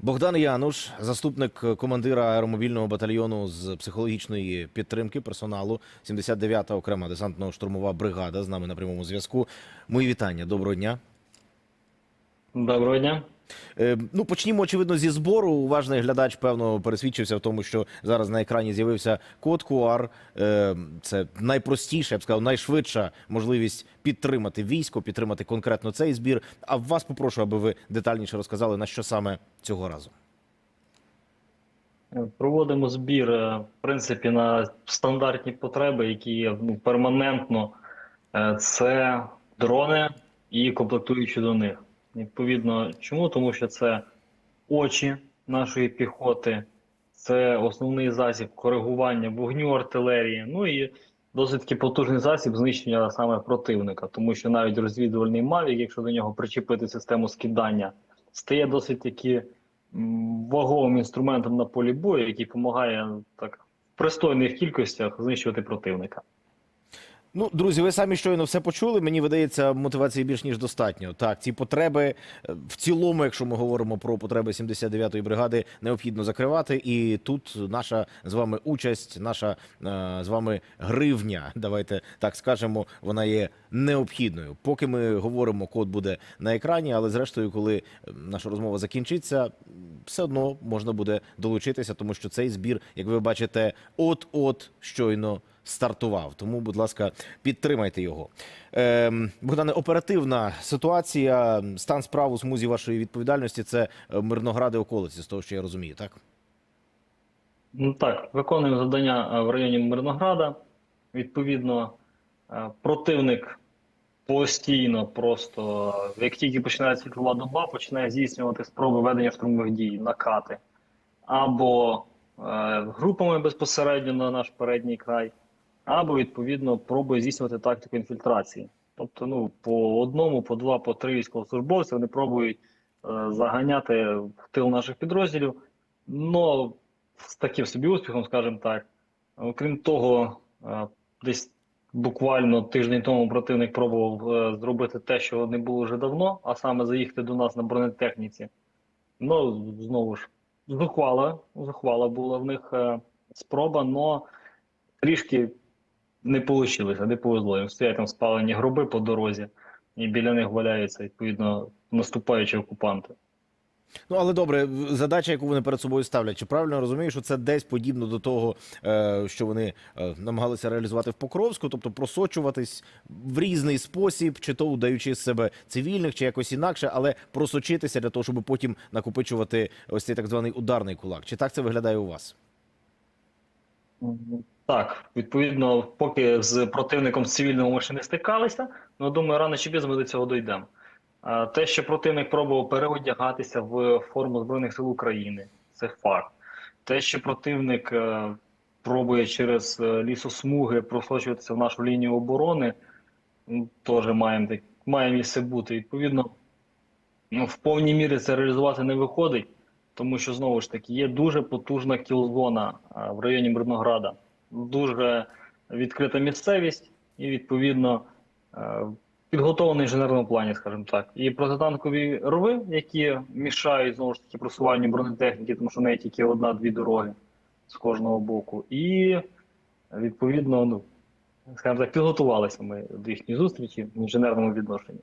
Богдан Януш, заступник командира аеромобільного батальйону з психологічної підтримки персоналу, 79-та окрема десантно-штурмова бригада з нами на прямому зв'язку. Мої вітання. Доброго дня. Доброго дня. Е, ну, почнімо, очевидно, зі збору. Уважний глядач, певно, пересвідчився в тому, що зараз на екрані з'явився код QR. Е, це найпростіша, я б сказав, найшвидша можливість підтримати військо, підтримати конкретно цей збір. А вас попрошу, аби ви детальніше розказали, на що саме цього разу. Проводимо збір, е, в принципі, на стандартні потреби, які ну, перманентно. Е, Це дрони і комплектуючі до них. Відповідно, чому? Тому що це очі нашої піхоти, це основний засіб коригування вогню артилерії. Ну і досить таки потужний засіб знищення саме противника, тому що навіть розвідувальний Мавік, якщо до нього причепити систему скидання, стає досить таки ваговим інструментом на полі бою, який допомагає так в пристойних кількостях знищувати противника. Ну, друзі, ви самі щойно все почули. Мені видається, мотивації більш ніж достатньо. Так, ці потреби е, в цілому, якщо ми говоримо про потреби 79-ї бригади, необхідно закривати. І тут наша з вами участь, наша е, з вами гривня, давайте так скажемо, вона є необхідною. Поки ми говоримо, код буде на екрані, але зрештою, коли е, наша розмова закінчиться, все одно можна буде долучитися, тому що цей збір, як ви бачите, от-от щойно стартував. Тому, будь ласка, підтримайте його. Ем, Богдане, оперативна ситуація, стан справ у смузі вашої відповідальності це е, Мирногради околиці, з того, що я розумію, так? Ну так, виконуємо завдання е, в районі Мирнограда. Відповідно, е, противник постійно, просто як тільки починає світлова доба, починає здійснювати спроби ведення штурмових дій, накати або е, групами безпосередньо на наш передній край, або відповідно пробує здійснювати тактику інфільтрації. Тобто, ну по одному, по два, по три військовослужбовці вони пробують е, заганяти в тил наших підрозділів. Но з таким собі успіхом, скажімо так. Окрім того, е, десь буквально тиждень тому противник пробував е, зробити те, що не було вже давно, а саме заїхати до нас на бронетехніці. Ну, знову ж, зухвала, зухвала була в них е, спроба, але трішки не вийшло, не повезло. Їм стоять там спалені гроби по дорозі, і біля них валяються, відповідно, наступаючі окупанти. Ну, але добре, задача, яку вони перед собою ставлять, чи правильно я розумію, що це десь подібно до того, е, що вони е, намагалися реалізувати в Покровську, тобто просочуватись в різний спосіб, чи то удаючи з себе цивільних, чи якось інакше, але просочитися для того, щоб потім накопичувати ось цей так званий ударний кулак. Чи так це виглядає у вас? Так, відповідно, поки з противником з цивільними ми ще не стикалися, але думаю, рано чи пізно ми до цього дійдемо. Те, що противник пробував переодягатися в форму Збройних сил України, це факт. Те, що противник е, пробує через е, лісосмуги просочуватися в нашу лінію оборони, ну, теж маємо має місце бути. Відповідно, ну, в повній мірі це реалізувати не виходить, тому що знову ж таки є дуже потужна кілзона а, в районі Мирнограда, дуже відкрита місцевість і відповідно е, підготовлений в інженерному плані, скажімо так. І протитанкові рови, які мішають знову ж таки просуванню бронетехніки, тому що в неї тільки одна-дві дороги з кожного боку. І відповідно, ну скажімо так, підготувалися ми до їхньої зустрічі в інженерному відношенні.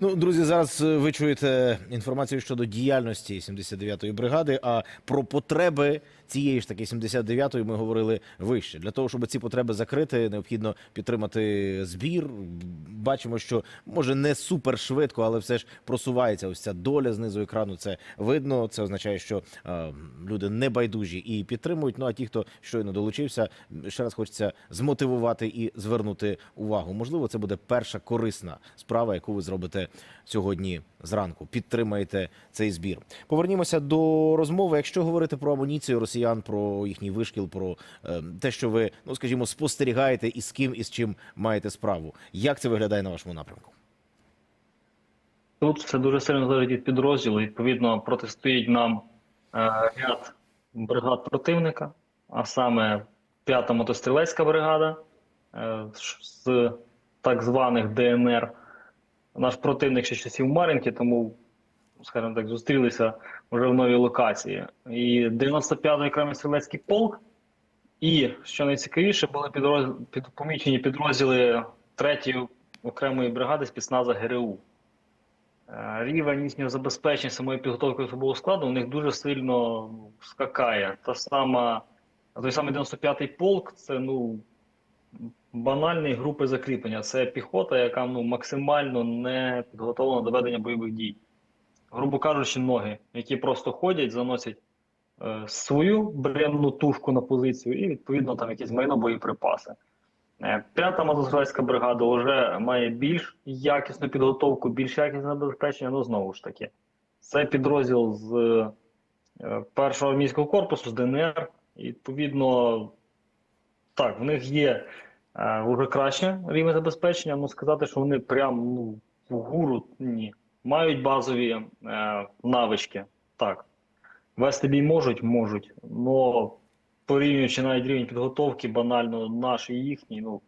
Ну, друзі, зараз е, ви чуєте інформацію щодо діяльності 79-ї бригади. А про потреби цієї ж таки 79-ї ми говорили вище. Для того, щоб ці потреби закрити, необхідно підтримати збір. Бачимо, що може не супер швидко, але все ж просувається ось ця доля знизу екрану. Це видно. Це означає, що е, люди не байдужі і підтримують. Ну а ті, хто щойно долучився, ще раз хочеться змотивувати і звернути увагу. Можливо, це буде перша корисна справа, яку ви зробите сьогодні зранку. Підтримаєте цей збір. Повернімося до розмови. Якщо говорити про амуніцію росіян, про їхній вишкіл, про е, те, що ви, ну скажімо, спостерігаєте і з ким і з чим маєте справу. Як це виглядає на вашому напрямку? Тут все дуже сильно залежить від підрозділу. Відповідно, протистоїть нам е, ряд бригад противника, а саме 5-та мотострілецька бригада е, з так званих ДНР. Наш противник ще часів Мар'їнки, тому скажімо так, зустрілися вже в новій локації. І 95-й окремий стрілецький полк, і, що найцікавіше, були підроз... під... помічені підрозділи 3-ї окремої бригади спецназа ГРУ. Е, Рівень їхнього забезпечення самої підготовки особового складу у них дуже сильно скакає. Та сама, той самий 95-й полк це ну, банальні групи закріплення. Це піхота, яка ну, максимально не підготовлена до ведення бойових дій. Грубо кажучи, ноги, які просто ходять, заносять е, свою бренну тушку на позицію і, відповідно, там якісь майно боєприпаси. Е, П'ята мотострілецька бригада вже має більш якісну підготовку, більш якісне забезпечення. Ну, знову ж таки, це підрозділ з е, першого армійського корпусу, з ДНР. І, відповідно, так, в них є е, вже краще рівень забезпечення. Ну, сказати, що вони прям ну, вгору ні. Мають базові е, навички. Так. Вести бій можуть, можуть. Но порівнюючи навіть рівень підготовки, банально наш і їхній, ну,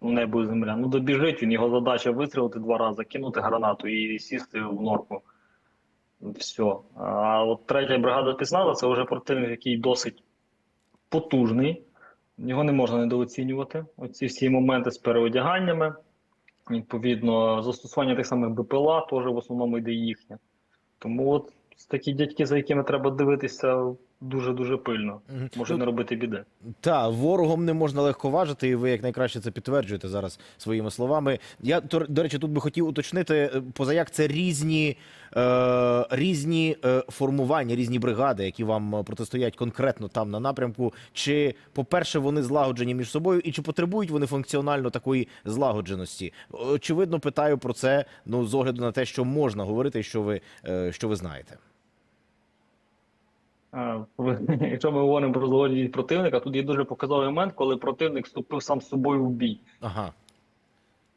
небо і земля. Ну, добіжить він, його задача вистрілити два рази, кинути гранату і сісти в норку. Все. А от третя бригада спецназа це вже противник, який досить потужний. Його не можна недооцінювати. Оці всі моменти з переодяганнями. Відповідно, застосування тих самих БПЛА теж в основному йде їхнє. Тому от такі дядьки, за якими треба дивитися дуже-дуже пильно. Може Ну, не робити біди. Та ворогом не можна легко важити, і ви як найкраще це підтверджуєте зараз своїми словами. Я до речі, тут би хотів уточнити, е, позаяк це різні, е, різні е, формування, різні бригади, які вам е, протистоять конкретно там на напрямку. Чи, по-перше, вони злагоджені між собою, і чи потребують вони функціонально такої злагодженості? Очевидно, питаю про це ну з огляду на те, що можна говорити, і що ви, е, що ви знаєте. Якщо ми говоримо про злагодженість противника, тут є дуже показовий момент, коли противник вступив сам з собою в бій. Ага.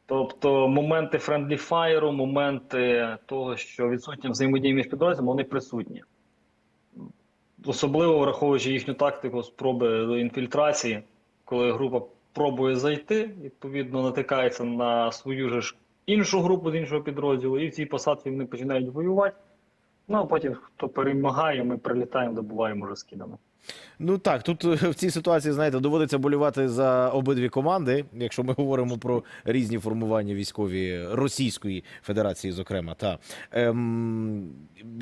Тобто моменти френдлі фаєру, моменти того, що відсутня взаємодія між підрозділами, вони присутні. Особливо враховуючи їхню тактику спроби до інфільтрації, коли група пробує зайти, відповідно натикається на свою ж іншу групу з іншого підрозділу, і в цій посадці вони починають воювати. Ну а потім, хто перемагає, ми прилітаємо, добуваємо вже скидами. Ну так, тут е, в цій ситуації, знаєте, доводиться болювати за обидві команди, якщо ми говоримо про різні формування військові Російської Федерації, зокрема. Та ем,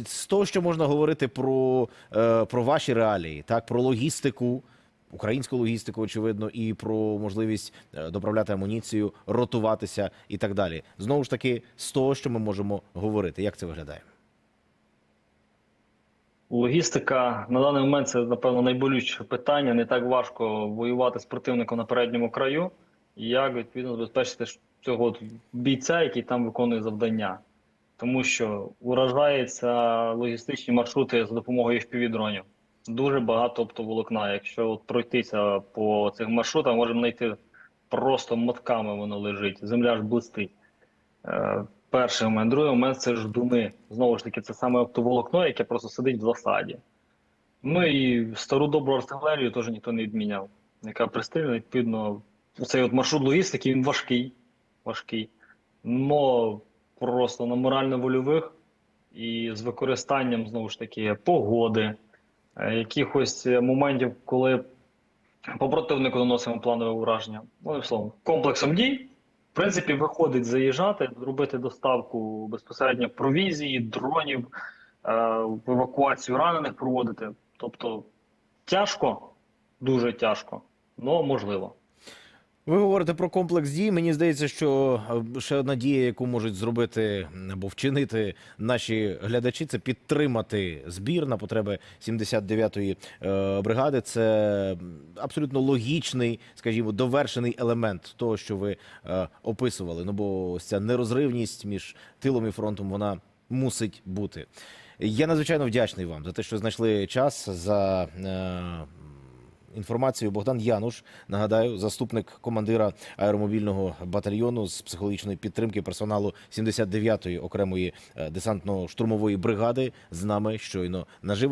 з того, що можна говорити про, е, про ваші реалії, так, про логістику. Українську логістику, очевидно, і про можливість е, доправляти амуніцію, ротуватися і так далі. Знову ж таки, з того, що ми можемо говорити, як це виглядає? Логістика на даний момент це, напевно, найболючіше питання. Не так важко воювати з противником на передньому краю, як відповідно забезпечити цього бійця, який там виконує завдання. Тому що уражаються логістичні маршрути за допомогою FPV-дронів. Дуже багато оптоволокна. Якщо от пройтися по цих маршрутах, можемо знайти просто мотками воно лежить. Земля ж блистить. Перший момент. Другий момент це ждуни. Знову ж таки, це саме оптоволокно, яке просто сидить в засаді. Ну і стару добру артилерію теж ніхто не відміняв, яка пристріляна, відповідно, цей от маршрут логістики він важкий. важкий. Но просто на морально-вольових і з використанням знову ж таки погоди, е, якихось моментів, коли по противнику наносимо планове ураження. Ну, словом, комплексом дій. Принципі, виходить заїжджати, робити доставку безпосередньо провізії, дронів, е, евакуацію ранених проводити. Тобто тяжко, дуже тяжко, але можливо. Ви говорите про комплекс дій. Мені здається, що е, ще одна дія, яку можуть зробити або вчинити наші глядачі, це підтримати збір на потреби 79-ї е, бригади. Це абсолютно логічний, скажімо, довершений елемент того, що ви е, описували. Ну бо ось ця нерозривність між тилом і фронтом вона мусить бути. Я надзвичайно вдячний вам за те, що знайшли час за. Інформацію Богдан Януш, нагадаю, заступник командира аеромобільного батальйону з психологічної підтримки персоналу 79-ї окремої е, десантно-штурмової бригади з нами щойно наживо.